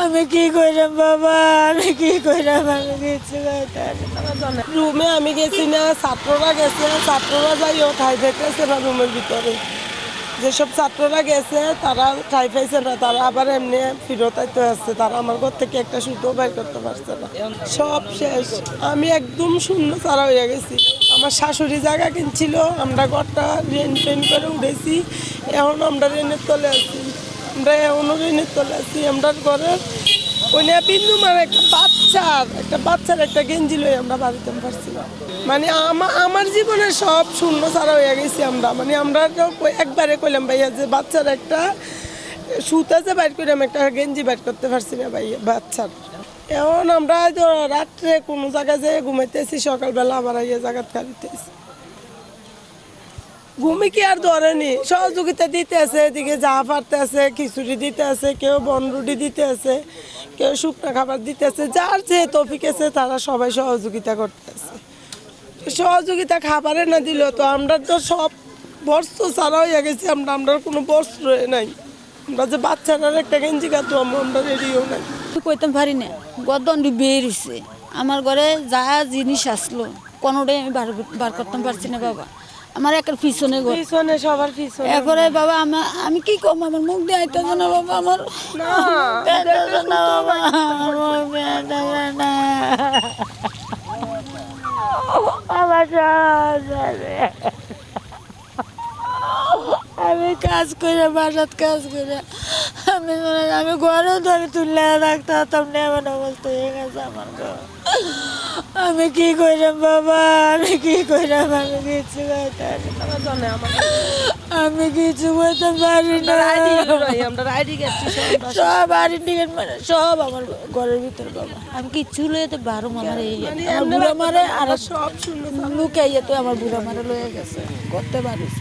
আমি কি করলাম বাবা? আমি কি করলাম আমি কিছু। রুমে আমি গেছি না, ছাত্ররা গেছে, ছাত্ররা যাই ও ঠাই পেতেছে না রুমের ভিতরে। যেসব ছাত্ররা গেছে, তারা ঠাই পাইছে না, তারা আবার এমনি ফিরত আইতে আসছে। তারা আমার ঘর থেকে একটা সুতো বের করতে পারছে না। সব শেষ। আমি একদম শূন্য ছাড়া হয়ে গেছি। আমার শাশুড়ি জায়গা কিনছিল, আমরা ঘরটা রেন টেন করে উঠেছি এখন আমরা রেনের তলে আছি। আমরা এখনও রেনের তলে আছি। আমরা ঘরের ওই নিয়ে বিন্দু মানে একটা বাচ্চার একটা বাচ্চার একটা গেঞ্জি লই আমরা বাড়িতে পারছি না মানে আমার আমার জীবনে সব শূন্য ছাড়া হয়ে গেছি আমরা। মানে আমরা একবারে কইলাম ভাইয়া যে বাচ্চার একটা সুতা যে বাইর করে আমি একটা গেঞ্জি বাইর করতে পারছি না ভাইয়া, বাচ্চার। এখন আমরা তো রাত্রে কোনো জায়গায় যেয়ে ঘুমাইতেছি, সকালবেলা আবার এই জায়গাত খাইতেছি ঘুমি কি আর ধরেনি? সহযোগিতা দিতে আছে, এদিকে যা পারতে আছে, খিচুড়ি দিতে আছে, কেউ বনরুটি দিতে আছে। কেউ শুকনো খাবার দিতেছে, যার যে তফিক আছে তারা সবাই সহযোগিতা করতেছে। সহযোগিতা খাবারে না দিল তো আমরা তো সব বস্ত্র ছাড়া হয়ে গেছি, আমরা আমরা কোনো বস্ত্র নাই। আমরা যে বাচ্চারা একটা গেঞ্জি কাতো আমরা রেডিও নাই। আমি কইতাম পারি না, গদন্ড বের হইছে আমার ঘরে যা জিনিস আসলো, কোনোটাই আমি বার বার করতাম পারছি না, বাবা। আমার একের পিছনে পিছনে সবার পিছনে। এরপরে বাবা আমার আমি কি কম আমার মুখ দিয়ে আইতেছে না বাবা আমার। আমি কাজ করে বাসাত কাজ করে। আমি মনে- আমি ঘরেও ধরে তুললে রাখতে হতাম না এমন অবস্থা হয়ে গেছে আমার ঘর। আমি কি কইরাম বাবা? আমি কি কইরাম? আমি কিছু। আমি কিছু করতে পারি না। আমরা সব আর ইন্ডিয়ান মানে সব আমার ঘরের ভিতরে বাবা। আমি কিচ্ছু লয়ে তো বারো আমার এই আমার বুড়া মারে আর সব শূন্য লুকাইয়ে তো আমার বুড়া মারে লয়ে গেছে করতে পারিস